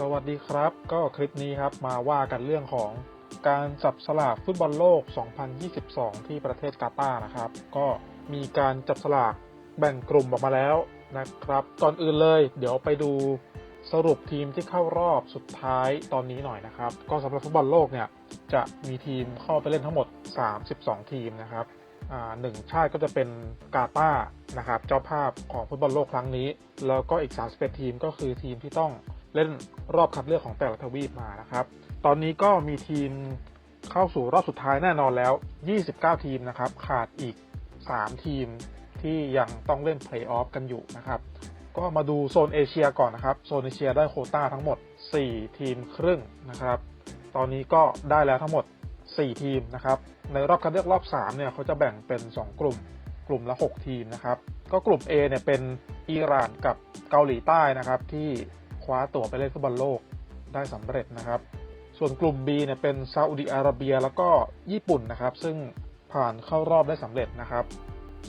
สวัสดีครับ ก็คลิปนี้ครับมาว่ากันเรื่องของการจับสลากฟุตบอลโลก 2022 ที่ประเทศกาตาร์นะครับ ก็มีการจับสลากแบ่งกลุ่มออกมาแล้วนะครับ ก่อนอื่นเลย เดี๋ยวไปดูสรุปทีมที่เข้ารอบสุดท้ายตอนนี้หน่อยนะครับ ก็สำหรับฟุตบอลโลกเนี่ยจะมีทีมเข้าไปเล่นทั้งหมด 32 ทีมนะครับหนึ่งชาติก็จะเป็นกาตาร์นะครับ เจ้าภาพของฟุตบอลโลกครั้งนี้ แล้วก็อีก 31 ทีมก็คือทีมที่ต้อง เล่นรอบคัดเลือกของแต่ละทวีปมานะครับ ตอนนี้ก็มีทีมเข้าสู่รอบสุดท้ายแน่นอนแล้ว 29 ทีมนะครับ ขาดอีก 3 ทีมที่ยังต้องเล่นเพลย์ออฟกันอยู่นะครับ ก็มาดูโซนเอเชียก่อนนะครับ โซนเอเชียได้โคต้าทั้งหมด 4 ทีมครึ่งนะครับ ตอนนี้ก็ได้แล้วทั้งหมด 4 ทีมนะครับ ในรอบคัดเลือกรอบ 3 เนี่ยเขาจะแบ่งเป็น 2 กลุ่ม กลุ่มละ 6 ทีมนะครับ ก็กลุ่ม A เนี่ยเป็นอิหร่านกับเกาหลีใต้นะครับที่ คว้าตั๋วไปเล่นฟุตบอลโลกได้สำเร็จนะครับ ส่วนกลุ่ม B เนี่ยเป็นซาอุดิอาระเบียแล้วก็ญี่ปุ่นนะครับ ซึ่งผ่านเข้ารอบได้สำเร็จนะครับ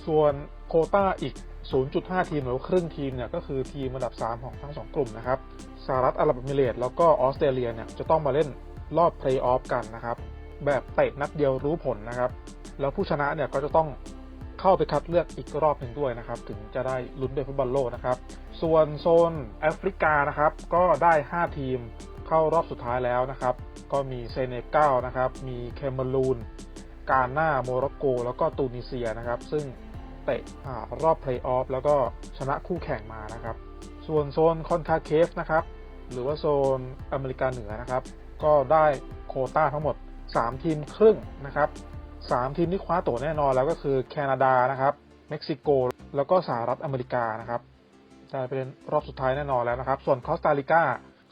ส่วนโคต้าอีก 0.5 ทีมหรือครึ่งทีมเนี่ยก็คือทีมอันดับ 3 ของทั้ง 2 กลุ่มนะครับสหรัฐอาหรับเอมิเรตแล้วก็ออสเตรเลียเนี่ยจะต้องมาเล่นรอบเพลย์ออฟกันนะครับ แบบเตะนัดเดียวรู้ผลนะครับ แล้วผู้ชนะเนี่ยก็จะต้อง เข้าไปคัดเลือกอีกรอบหนึ่งด้วยนะครับ ถึงจะได้ลุ้นไปฟุตบอลโลกนะครับ ส่วนโซนแอฟริกานะครับ ก็ได้ 5 ทีมเข้ารอบสุดท้ายแล้วนะครับ ก็มีเซเนกัลนะครับ มีเคเมรูน กาหน้าโมร็อกโก แล้วก็ตูนิเซียนะครับ ซึ่งเตะรอบเพลย์ออฟแล้วก็ชนะคู่แข่งมานะครับ ส่วนโซนคอนคาเคฟนะครับ หรือว่าโซนอเมริกาเหนือนะครับ ก็ได้โคต้าทั้งหมด 3 ทีมครึ่งนะครับ 3 ทีมที่คว้าตั๋วแน่นอนแล้วก็คือแคนาดานะครับเม็กซิโก แล้วก็สหรัฐอเมริกานะครับได้ไปเล่นรอบสุดท้ายแน่นอนแล้วนะครับ ส่วนคอสตาริกา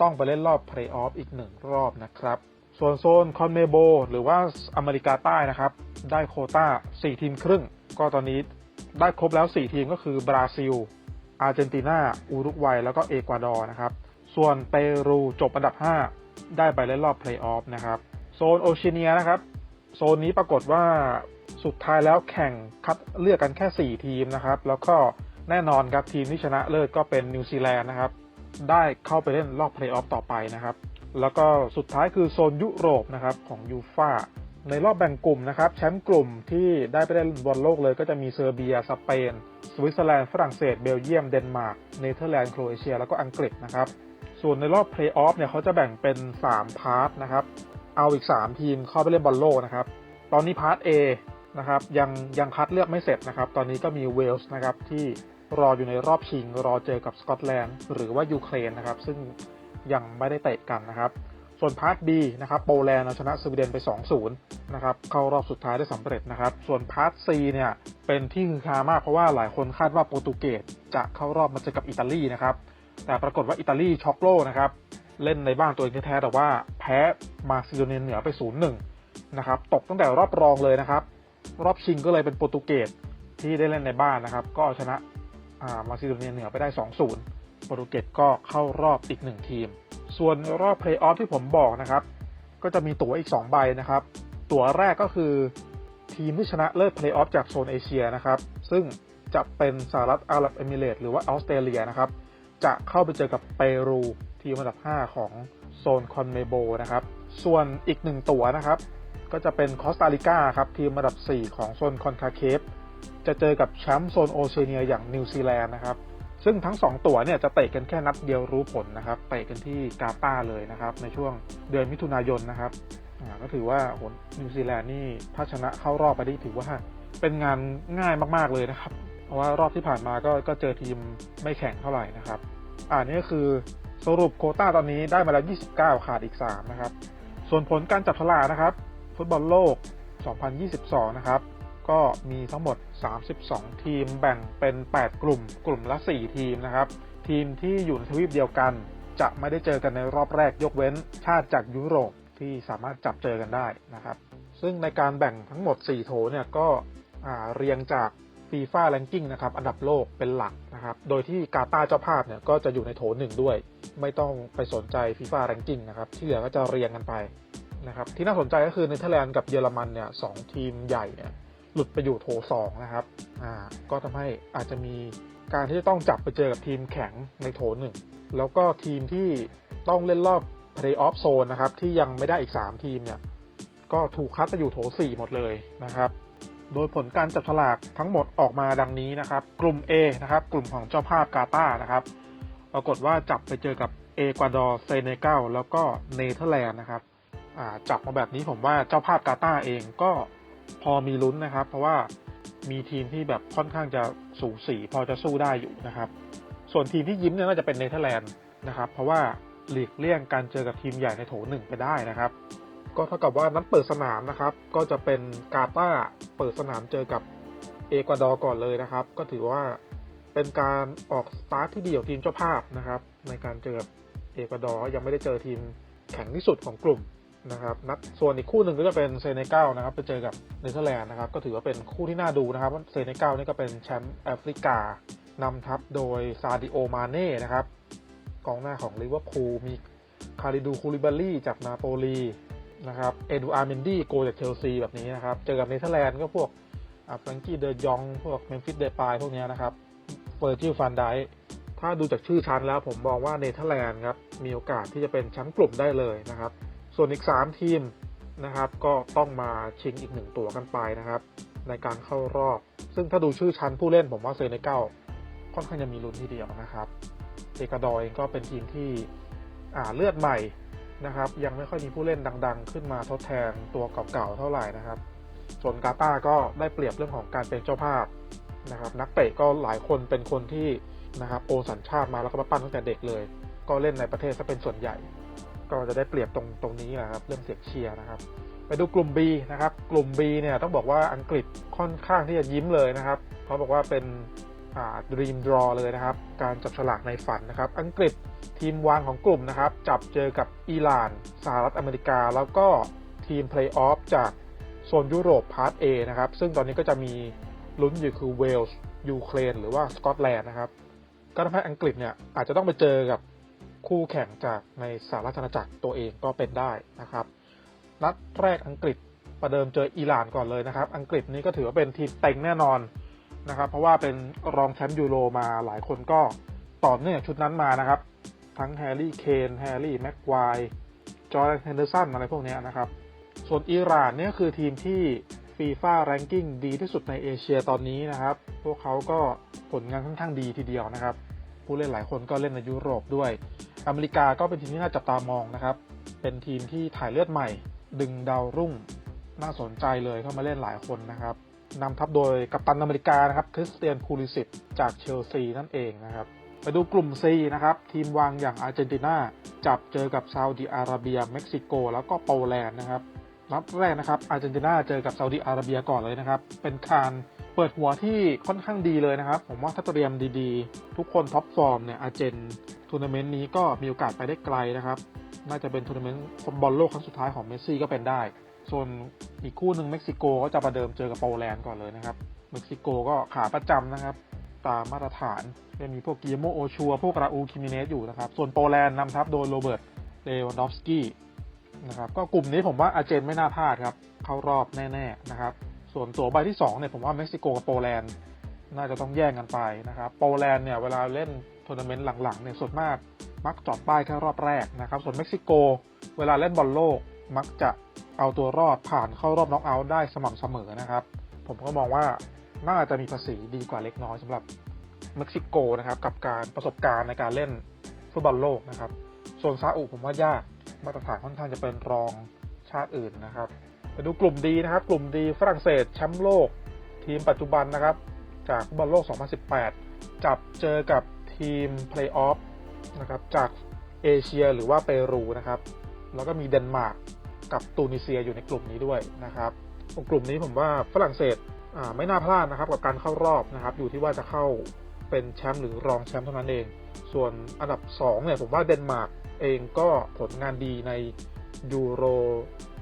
ต้องไปเล่นรอบเพลย์ออฟอีก1รอบนะครับ ส่วนโซนคอนเมโบหรือว่าอเมริกาใต้นะครับ ได้โคต้า 4 ทีมครึ่ง ก็ตอนนี้ได้ครบแล้ว 4 ทีมก็คือบราซิล อาร์เจนตินา อุรุกวัย แล้วก็เอกวาดอร์นะครับ ส่วนเปรูจบอันดับ 5 ได้ไปเล่นรอบเพลย์ออฟนะครับ โซนโอเชียเนียนะครับ โซนนี้ปรากฏว่าสุดท้ายแล้วแข่งคัดเลือกกันแค่ 4 ทีมนะครับ แล้วก็แน่นอนครับทีมที่ชนะเลิศก็เป็นนิวซีแลนด์นะครับ ได้เข้าไปเล่นรอบเพลย์ออฟต่อไปนะครับ แล้วก็สุดท้ายคือโซนยุโรปนะครับของยูฟาในรอบแบ่งกลุ่มนะครับแชมป์กลุ่มที่ได้ไปเล่นบอลโลกเลยก็จะมีเซอร์เบีย สเปน สวิตเซอร์แลนด์ ฝรั่งเศส เบลเยียม เดนมาร์ก เนเธอร์แลนด์ โครเอเชีย แล้วก็อังกฤษนะครับ ส่วนในรอบเพลย์ออฟเนี่ยเขาจะแบ่งเป็น 3 พาร์ทนะครับ เอาอีก 3 ทีมเข้าไปเล่นบอลโลกนะครับ ตอนนี้พาร์ท A นะครับยังยังคัดเลือกไม่เสร็จนะครับ ตอนนี้ก็มีเวลส์นะครับที่รออยู่ในรอบชิง รอเจอกับสกอตแลนด์หรือว่ายูเครนนะครับ ซึ่งยังไม่ได้เตะกันนะครับ ส่วนพาร์ท B นะครับโปแลนด์เอาชนะสวีเดนไป 2-0 นะครับ เข้ารอบสุดท้ายได้สำเร็จนะครับ ส่วนพาร์ท C เนี่ยเป็นที่ฮือฮามากเพราะว่าหลายคนคาดว่าโปรตุเกสจะเข้ารอบมาเจอกับอิตาลีนะครับ แต่ปรากฏว่าอิตาลีช็อกโลกนะครับ เล่นในบ้านตัวเองแท้ๆแต่ว่าแพ้มาซิโดเนียเหนือไป 0-1 นะครับ ตกตั้งแต่รอบรองเลยนะครับ รอบชิงก็เลยเป็นโปรตุเกสที่ได้เล่นในบ้านนะครับ ก็ชนะามาซิโดเนียเหนือไปได้ 2-0 โปรตุเกสก็เข้ารอบอีก 1 ทีม ส่วนรอบเพลย์ออฟที่ผมบอกนะครับ ก็จะมีตั๋วอีก 2 ใบนะครับ ตั๋วแรกก็คือทีมที่ชนะเลิศเพลย์ออฟจากโซนเอเชียนะครับ ซึ่งจะเป็นสหรัฐอาหรับเอมิเรตส์หรือว่าออสเตรเลียนะครับ จะเข้าไปเจอกับเปรูทีมอันดับ 5 ของโซนคอนเมโบนะครับ ส่วนอีกหนึ่งตั๋วนะครับ ก็จะเป็นคอสตาริกาครับทีมอันดับ 4 ของโซนคอนคาเคฟจะเจอกับแชมป์โซนโอเชียเนียอย่างนิวซีแลนด์นะครับ ซึ่งทั้ง 2 ตั๋วเนี่ยจะเตะกันแค่นัดเดียวรู้ผลนะครับ เตะกันที่กาตาร์เลยนะครับ ในช่วงเดือนมิถุนายนนะครับก็ถือว่าโหนิวซีแลนด์นี่ถ้าชนะเข้ารอบไปได้ถือว่าเป็นงานง่ายมากๆเลยนะครับ เพราะว่ารอบที่ผ่านมาก็ก็เจอทีมไม่แข่งเท่าไหร่นะครับ อ่านี่ก็คือสรุปโคต้าตอนนี้ได้มาแล้ว 29 ขาดอีก 3 นะครับ ส่วนผลการจับฉลากนะครับ ฟุตบอลโลก 2022 นะครับ ก็มีทั้งหมด 32 ทีมแบ่งเป็น 8 กลุ่ม กลุ่มละ 4 ทีมนะครับ ทีมที่อยู่ในทวีปเดียวกัน จะไม่ได้เจอกันในรอบแรกยกเว้น ชาติจากยุโรปที่สามารถจับเจอกันได้นะครับ ซึ่งในการแบ่งทั้งหมด 4 โถเนี่ยก็เรียงจาก ฟีฟ่าแรงกิ้งนะครับ อันดับโลกเป็นหลักนะครับ โดยที่กาตาเจ้าภาพเนี่ยก็จะอยู่ในโถหนึ่งด้วย ไม่ต้องไปสนใจฟีฟ่าแรงกิ้งนะครับ ที่เหลือก็จะเรียงกันไปนะครับ ที่น่าสนใจก็คือเนเธอร์แลนด์กับเยอรมันเนี่ยสองทีมใหญ่เนี่ยหลุดไปอยู่โถสองนะครับ อ่า ก็ทำให้อาจจะมีการที่จะต้องจับไปเจอกับทีมแข็งในโถหนึ่ง แล้วก็ทีมที่ต้องเล่นรอบ Play-off Zone นะครับ ที่ยังไม่ได้อีก 3 ทีมเนี่ย ก็ถูกคัดไปอยู่โถ 4 หมดเลยนะครับ โดยผลการจับฉลากทั้งหมดออกมาดังนี้นะครับ กลุ่ม A นะครับ กลุ่มของเจ้าภาพกาตาร์นะครับ ปรากฏว่าจับไปเจอกับเอกวาดอร์เซเนกัลแล้วก็เนเธอร์แลนด์นะครับจับมาแบบนี้ผมว่าเจ้าภาพกาตาร์เองก็พอมีลุ้นนะครับ เพราะว่ามีทีมที่แบบค่อนข้างจะสูสีพอจะสู้ได้อยู่นะครับ ส่วนทีมที่ยิ้มเนี่ยน่าจะเป็นเนเธอร์แลนด์นะครับ เพราะว่าหลีกเลี่ยงการเจอกับทีมใหญ่ในโถหนึ่งไปได้นะครับ ก็เท่ากับว่านัดเปิดสนามนะครับ ก็จะเป็นกาตาเปิดสนามเจอกับเอกวาดอร์ก่อนเลยนะครับ ก็ถือว่าเป็นการออกสตาร์ทที่ดีของทีมเจ้าภาพนะครับ ในการเจอกับเอกวาดอร์ยังไม่ได้เจอทีมแข็งที่สุดของกลุ่มนะครับนัดส่วนอีกคู่หนึ่งก็จะเป็นเซเนกัลนะครับไปเจอกับเนเธอร์แลนด์นะครับ ก็ถือว่าเป็นคู่ที่น่าดูนะครับเซเนกัลนี่ก็เป็นแชมป์แอฟริกานำทัพโดยซาดิโอมาเน่นะครับกองหน้าของลิเวอร์พูลมีคาริดูคูลิบาลีจากนาโปลี นะครับเอดูอาร์เมนดี้โกจากเชลซีแบบนี้นะครับ เจอกับเนเธอร์แลนด์ก็พวกแฟรงกี้เดยอง พวกเมมฟิสเดปายพวกเนี้ยนะครับเฟอร์จิลฟันไดถ้าดูจากชื่อชั้นแล้วผมมองว่าเนเธอร์แลนด์ครับมีโอกาสที่จะเป็นแชมป์กลุ่มได้เลยนะครับ ส่วนอีก 3 ทีมนะครับ ก็ต้องมาชิงอีกหนึ่งตัวกันไปนะครับ ในการเข้ารอบ ซึ่งถ้าดูชื่อชั้นผู้เล่นผมว่าเซเนกัลค่อนข้างจะมีลุ้นทีเดียวนะครับเอกวาดอร์เองก็เป็นทีมที่อ่าเลือดใหม่ นะครับ ยังไม่ค่อยมีผู้เล่นดัง ๆ ขึ้นมาทดแทนตัวเก่าๆเท่าไหร่นะครับ ส่วนกาตาร์ก็ได้เปรียบเรื่องของการเป็นเจ้าภาพนะครับ นักเตะก็หลายคนเป็นคนที่นะครับโอสัญชาติมาแล้วก็มาปั้นตั้งแต่เด็กเลย ก็เล่นในประเทศซะเป็นส่วนใหญ่ ก็จะได้เปรียบตรงตรงนี้นะครับ เรื่องเสียงเชียร์นะครับ ไปดูกลุ่ม B นะครับ กลุ่ม B เนี่ยต้องบอกว่าอังกฤษค่อนข้างที่จะยิ้มเลยนะครับเขาบอกว่าเป็น อ่า dream draw เลยนะครับ การจับฉลากในฝันนะครับ อังกฤษทีมวางของกลุ่มนะครับ จับเจอกับอิหร่านสหรัฐอเมริกา แล้วก็ทีมเพลย์ออฟจากโซนยุโรปพาร์ท A นะครับ ซึ่งตอนนี้ก็จะมีลุ้นอยู่คือเวลส์ยูเครนหรือว่าสกอตแลนด์นะครับ ก็ทำให้อังกฤษเนี่ยอาจจะต้องไปเจอกับคู่แข่งจากในสหรัฐอาณาจักรตัวเองก็เป็นได้นะครับ นัดแรกอังกฤษประเดิมเจออิหร่านก่อนเลยนะครับ อังกฤษนี่ก็ถือว่าเป็นทีมเต็งแน่นอน นะครับ เพราะว่าเป็นรองแชมป์ยูโรมาหลายคนก็ต่อเนื่องชุดนั้นมานะครับ ทั้งแฮร์รี่เคนแฮร์รี่แม็กควายจอร์แดนเฮนเดอร์สันอะไรพวกนี้นะครับ ส่วนอิหร่านเนี่ยคือทีมที่ฟีฟ่าแรงกิ้งดีที่สุดในเอเชียตอนนี้นะครับ พวกเขาก็ผลงานค่อนข้างดีทีเดียวนะครับ ผู้เล่นหลายคนก็เล่นในยุโรปด้วย อเมริกาก็เป็นทีมที่น่าจับตามองนะครับ เป็นทีมที่ถ่ายเลือดใหม่ ดึงดาวรุ่งน่าสนใจเลยเข้ามาเล่นหลายคนนะครับ นำทัพโดยกัปตันอเมริกานะครับคริสเตียนพูลิสิตจากเชลซีนั่นเองนะครับ ไปดูกลุ่ม C นะครับ ทีมวางอย่างอาร์เจนตินาจับเจอกับซาอุดิอาระเบีย เม็กซิโก แล้วก็โปแลนด์นะครับนัดแรกนะครับอาร์เจนตินาเจอกับซาอุดิอาระเบียก่อนเลยนะครับ เป็นการเปิดหัวที่ค่อนข้างดีเลยนะครับ ผมว่าถ้าเตรียมดีๆ ทุกคนท็อปฟอร์มเนี่ยอาร์เจนทัวร์นาเมนต์นี้ก็มีโอกาสไปได้ไกลนะครับ น่าจะเป็นทัวร์นาเมนต์ฟุตบอลโลกครั้งสุดท้ายของเมสซี่ก็เป็นได้ ส่วนอีกคู่หนึ่งเม็กซิโกก็จะประเดิมเจอกับโปแลนด์ก่อนเลยนะครับ เม็กซิโกก็ขาประจำนะครับ ตามมาตรฐานจะมีพวกกิโมโอชัว พวกราอูคิมิเนสอยู่นะครับ ส่วนโปแลนด์นำทัพโดยโรเบิร์ตเลวันดอฟสกี้นะครับ ก็กลุ่มนี้ผมว่าอาเจนไม่น่าพลาดครับ เข้ารอบแน่ ๆนะครับ ส่วนตัวใบที่2เนี่ยผมว่าเม็กซิโกกับโปแลนด์น่าจะต้องแย่งกันไปนะครับ โปแลนด์เนี่ยเวลาเล่นทัวร์นาเมนต์หลังๆเนี่ยส่วนมากมักจอดป้ายแค่รอบแรกนะครับ ส่วนเม็กซิโก เวลาเล่นบอลโลก มักจะเอาตัวรอดผ่านเข้ารอบน็อกเอาท์ได้สม่ำเสมอนะครับ ผมก็มองว่าน่าจะมีภาษีดีกว่าเล็กน้อยสำหรับเม็กซิโกนะครับ กับการประสบการณ์ในการเล่นฟุตบอลโลกนะครับ ส่วนซาอุผมว่ายากมาตรฐานค่อนข้างจะเป็นรองชาติอื่นนะครับไปดูกลุ่มดีนะครับ กลุ่มดีฝรั่งเศสแชมป์โลก ทีมปัจจุบันนะครับ จากฟุตบอลโลก 2018 จับเจอกับทีมเพลย์ออฟนะครับจากเอเชียหรือว่าเปรูนะครับ แล้วก็มีเดนมาร์ก กับตูนิเซียอยู่ในกลุ่มนี้ด้วยนะครับกลุ่มนี้ผมว่าฝรั่งเศสไม่น่าพลาดนะครับกับการเข้ารอบนะครับ อยู่ที่ว่าจะเข้าเป็นแชมป์หรือรองแชมป์เท่านั้นเอง ส่วนอันดับ2เนี่ยผมว่าเดนมาร์กเองก็ผลงานดีในยูโร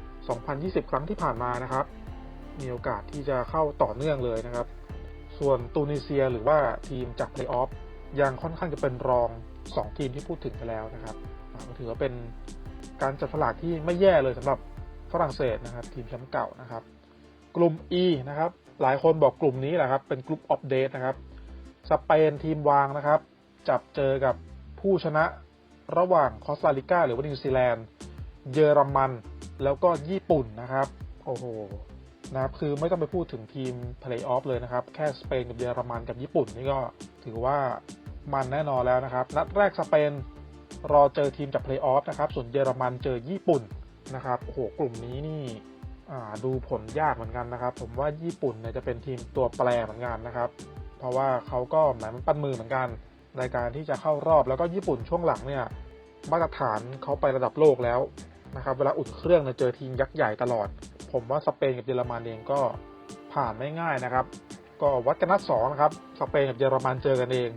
2020 ครั้งที่ผ่านมานะครับ มีโอกาสที่จะเข้าต่อเนื่องเลยนะครับ ส่วนตูนิเซียหรือว่าทีมจากเพลย์ออฟยังค่อนข้างจะเป็นรอง 2 ทีมที่พูดถึงไปแล้วนะครับถือว่าเป็น การจัดฉลากที่ไม่แย่เลยสำหรับฝรั่งเศสนะครับ ทีมแชมป์เก่านะครับ กลุ่ม E นะครับ หลายคนบอกกลุ่มนี้แหละครับ เป็นกลุ่มอัปเดตนะครับ สเปนทีมวางนะครับ จับเจอกับผู้ชนะระหว่างคอสตาริกาหรือว่านิวซีแลนด์ เยอรมัน แล้วก็ญี่ปุ่นนะครับ โอ้โหนะครับคือไม่ต้องไปพูดถึงทีมเพลย์ออฟเลยนะครับ แค่สเปนกับเยอรมันกับญี่ปุ่นนี่ก็ถือว่ามันแน่นอนแล้วนะครับ นัดแรกสเปน รอเจอทีมจากเพลย์ออฟนะครับ ส่วนเยอรมันเจอญี่ปุ่นนะครับโอ้โหกลุ่มนี้นี่ดูผลยากเหมือนกันนะครับ ผมว่าญี่ปุ่นเนี่ยจะเป็นทีมตัวแปรเหมือนกันนะครับ เพราะว่าเขาก็หมายมันปั้นมือเหมือนกันในการที่จะเข้ารอบแล้วก็ญี่ปุ่นช่วงหลังเนี่ยมาตรฐานเขาไประดับโลกแล้วนะครับ เวลาอุ่นเครื่องเนี่ยเจอทีมยักษ์ใหญ่ตลอด ผมว่าสเปนกับเยอรมันเองก็ผ่านไม่ง่ายนะครับ ก็วัดกันนัดสองนะครับ สเปนกับเยอรมันเจอกันเอง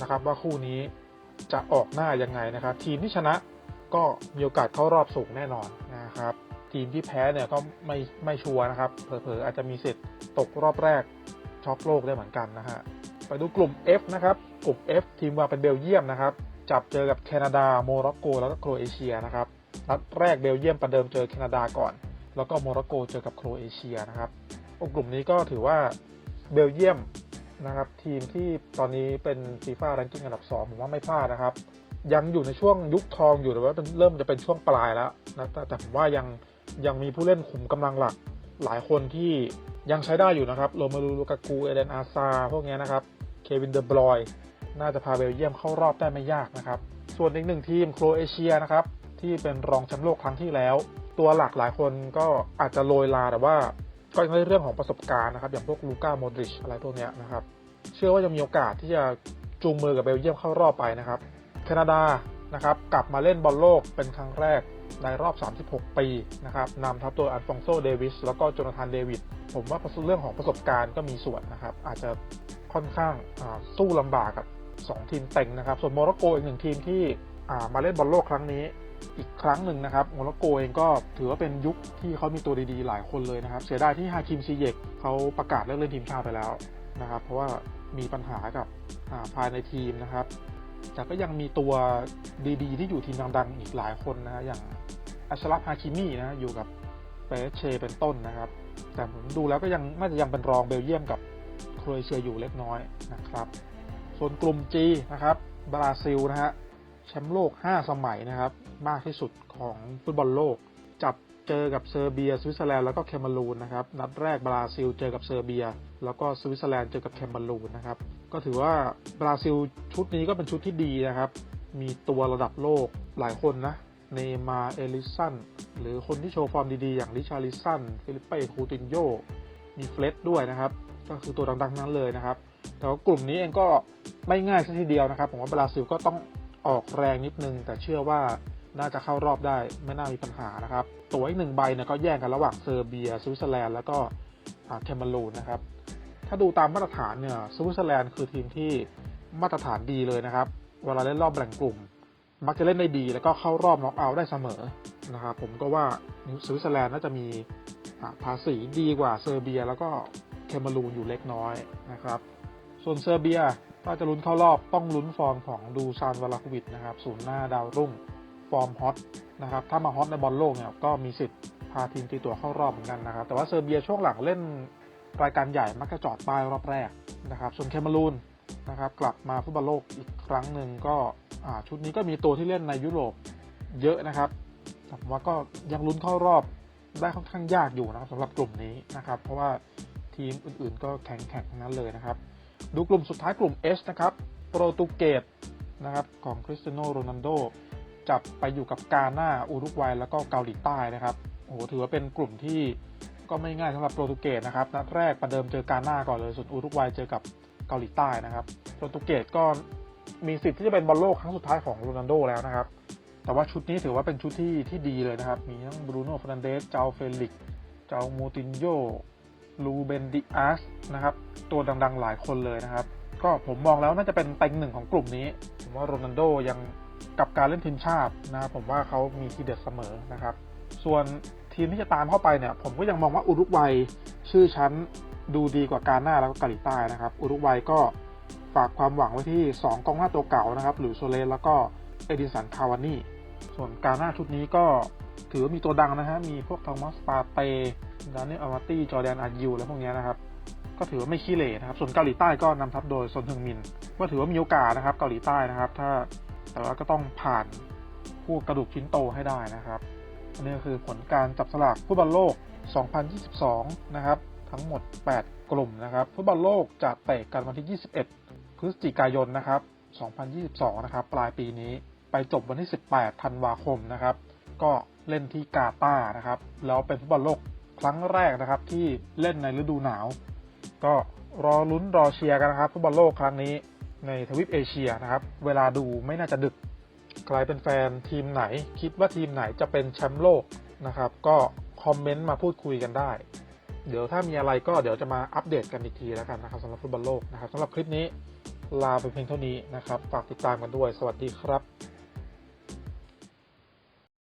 นะครับ ว่าคู่นี้ จะออกหน้ายังไงนะครับ ทีมที่ชนะก็มีโอกาสเข้ารอบสูงแน่นอนนะครับ ทีมที่แพ้เนี่ยก็ไม่ไม่ชัวร์นะครับเผลอๆอาจจะมีสิทธิ์ตกรอบแรกช็อกโลกได้เหมือนกันนะฮะไปดูกลุ่ม F นะครับ กลุ่ม F ทีมวางเป็นเบลเยียมนะครับ จับเจอกับแคนาดา โมร็อกโก แล้วก็โครเอเชียนะครับ นัดแรกเบลเยียมประเดิมเจอแคนาดาก่อน แล้วก็โมร็อกโกเจอกับโครเอเชียนะครับ กลุ่มนี้ก็ถือว่าเบลเยียม นะครับ ทีมที่ตอนนี้เป็นฟีฟ่าแรงกิ้งอันดับ 2 ผมว่าไม่พลาดนะครับ ยังอยู่ในช่วงยุคทองอยู่แต่ว่าเริ่มจะเป็นช่วงปลายแล้วนะแต่แต่ผมว่ายังยังมีผู้เล่นขุมกำลังหลัก หลายคนที่ยังใช้ได้อยู่นะครับโรมารูลูกากูเอเดนอาซาพวกนี้นะครับเควินเดอบรอยน่าจะพาเบลเยียมเข้ารอบได้ไม่ยากนะครับ ส่วนอีกหนึ่งทีมโครเอเชียนะครับที่เป็นรองแชมป์โลกครั้งที่แล้ว ตัวหลักหลายคนก็อาจจะโรยลาแต่ว่า ก็ยังได้เรื่องของประสบการณ์นะครับ อย่างพวกลูก้าโมดริชอะไรพวกนี้นะครับ เชื่อว่าจะมีโอกาสที่จะจูงมือกับเบลเยียมเข้ารอบไปนะครับ แคนาดานะครับ กลับมาเล่นบอลโลกเป็นครั้งแรกในรอบ 36 ปีนะครับนำทัพโดยอัลฟองโซ เดวิส แล้วก็โจนาธาน เดวิด ผมว่าเรื่องของประสบการณ์ก็มีส่วนนะครับ อาจจะค่อนข้างสู้ลำบากกับ 2 ทีมเต็งนะครับ ส่วนโมร็อกโกอีกหนึ่งทีมที่มาเล่นบอลโลกครั้งนี้ อีกครั้งหนึ่งนะครับโมร็อกโกเองก็ถือว่าเป็นยุคที่เขามีตัวดีๆ หลายคนเลยนะครับ เสียดายที่ฮาคิมซีเยกเขาประกาศเลิกเล่นทีมชาติไปแล้วนะครับ เพราะว่ามีปัญหากับภายในทีมนะครับ แต่ก็ยังมีตัวดีๆ ที่อยู่ทีมดังๆ อีกหลายคนนะอย่างอัชรัฟฮาคิมีนะอยู่กับเปเชเป็นต้นนะครับ แต่ผมดูแล้วก็ยังน่าจะยังเป็นรองเบลเยียมกับโครเอเชียอยู่เล็กน้อยนะครับ ส่วนกลุ่ม G นะครับบราซิลนะฮะ แชมป์โลก 5 สมัยนะครับ มากที่สุดของฟุตบอลโลก จับเจอกับเซอร์เบีย สวิตเซอร์แลนด์แล้วก็แคนารูนนะครับ นัดแรกบราซิลเจอกับเซอร์เบีย แล้วก็สวิตเซอร์แลนด์เจอกับแคนารูนนะครับ ก็ถือว่าบราซิลชุดนี้ก็เป็นชุดที่ดีนะครับ มีตัวระดับโลกหลายคนนะ เนมาเอลิสัน หรือคนที่โชว์ฟอร์มดีๆ อย่างริชาริสัน ฟิลิปเป้คูตินโย มีเฟลตด้วยนะครับ ก็คือตัวดังๆนั้นเลยนะครับแต่ว่ากลุ่มนี้เองก็ไม่ง่ายซะทีเดียวนะครับ ผมว่าบราซิลก็ต้อง ออกแรงนิดนึง แต่เชื่อว่าน่าจะเข้ารอบได้ไม่น่ามีปัญหานะครับ ตัวอีกหนึ่งใบเนี่ยก็แย่งกันระหว่างเซอร์เบียสวิตเซอร์แลนด์แล้วก็แคนารูนนะครับ ถ้าดูตามมาตรฐานเนี่ยสวิตเซอร์แลนด์คือทีมที่มาตรฐานดีเลยนะครับ เวลาเล่นรอบแบ่งกลุ่ม มักจะเล่นได้ดี แล้วก็เข้ารอบน็อกเอาท์ได้เสมอนะครับผมก็ว่าสวิตเซอร์แลนด์น่าจะมีภาษีดีกว่าเซอร์เบีย แล้วก็แคนารูนอยู่เล็กน้อยนะครับ ส่วนเซอร์เบีย ถ้าจะลุ้นเข้ารอบต้องลุ้นฟอร์มของดูซานวลาคูวิดนะครับศูนย์หน้าดาวรุ่งฟอร์มฮอตนะครับถ้ามาฮอตในบอลโลกเนี่ยก็มีสิทธิ์พาทีมตีตัวเข้ารอบเหมือนกันนะครับแต่ว่าเซอร์เบียช่วงหลังเล่นรายการใหญ่มักจะจอดป้ายรอบแรกนะครับส่วนแคนารูนนะครับกลับมาฟุตบอลโลกอีกครั้งหนึ่งก็ชุดนี้ก็มีตัวที่เล่นในยุโรปเยอะนะครับผมว่าก็ยังลุ้นเข้ารอบได้ค่อนข้างยากอยู่นะครับสำหรับกลุ่มนี้นะครับ เพราะว่าทีมอื่นๆก็แข็งแข็งทั้งนั้นเลยนะครับ ดูกลุ่มสุดท้ายกลุ่ม H นะครับ โปรตุเกสนะครับของคริสเตียโนโรนัลโดจับไปอยู่กับกาหน้าอุรุกวัยแล้วก็เกาหลีใต้นะครับโอ้โหถือว่าเป็นกลุ่มที่ก็ไม่ง่ายสำหรับโปรตุเกสนะครับนัดแรกประเดิมเจอกาหน้าก่อนเลยส่วนอุรุกวัยเจอกับเกาหลีใต้นะครับ โปรตุเกสก็มีสิทธิ์ที่จะเป็นบอลโลกครั้งสุดท้ายของโรนัลโดแล้วนะครับ แต่ว่าชุดนี้ถือว่าเป็นชุดที่ที่ดีเลยนะครับ มีทั้งบรูโน่ฟรนันเดสเจ้าเฟลิก เจ้าโมตินโย ลูเบนดิอาสนะครับ ตัวดังๆหลายคนเลยนะครับ ก็ผมมองแล้วน่าจะเป็นเต็งหนึ่งของกลุ่มนี้ ผมว่าโรนัลโดยังกับการเล่นทีมชาตินะครับผมว่าเขามีทีเด็ดเสมอนะครับ ส่วนทีมที่จะตามเข้าไปเนี่ย ผมก็ยังมองว่าอุรุกวัยชื่อชั้นดูดีกว่าการหน้าแล้วก็เกาหลีใต้นะครับ อุรุกวัยก็ฝากความหวังไว้ที่ 2กองหน้าตัวเก่านะครับ หรือโซเลสแล้วก็เอดิสันคาวานี่ส่วนการหน้าชุดนี้ก็ถือว่ามีตัวดังนะฮะ มีพวกทอมัสปาเต ดานิเอลอามาตี้จอร์แดนอาร์ยูแล้วพวกนี้นะครับ ก็ถือว่าไม่ขี้เหร่นะครับ ส่วนเกาหลีใต้ก็นำทัพโดยซนฮึงมิน ก็ถือว่ามีโอกาสนะครับ เกาหลีใต้นะครับ ถ้าแต่ว่าก็ต้องผ่านพวกกระดูกชิ้นโตให้ได้นะครับอันนี้ก็คือผลการจับสลากฟุตบอลโลก 2022 นะครับ ทั้งหมด 8 กลุ่มนะครับฟุตบอลโลกจะเตะกันวันที่ 21 พฤศจิกายนนะครับ 2022 นะครับ ปลายปีนี้ไปจบวันที่ 18 ธันวาคมนะครับ ก็เล่นที่กาตาร์นะครับ แล้วเป็นฟุตบอลโลก ครั้งแรกนะครับที่เล่นในฤดูหนาว ก็รอลุ้นรอเชียร์กันนะครับฟุตบอลโลกครั้งนี้ในทวีปเอเชียนะครับ เวลาดูไม่น่าจะดึก ใครเป็นแฟนทีมไหน คิดว่าทีมไหนจะเป็นแชมป์โลกนะครับ ก็คอมเมนต์มาพูดคุยกันได้ เดี๋ยวถ้ามีอะไรก็เดี๋ยวจะมาอัปเดตกันอีกทีแล้วกันนะครับสำหรับฟุตบอลโลกนะครับสำหรับคลิปนี้ลาไปเพียงเท่านี้นะครับ ฝากติดตามกันด้วย สวัสดีครับ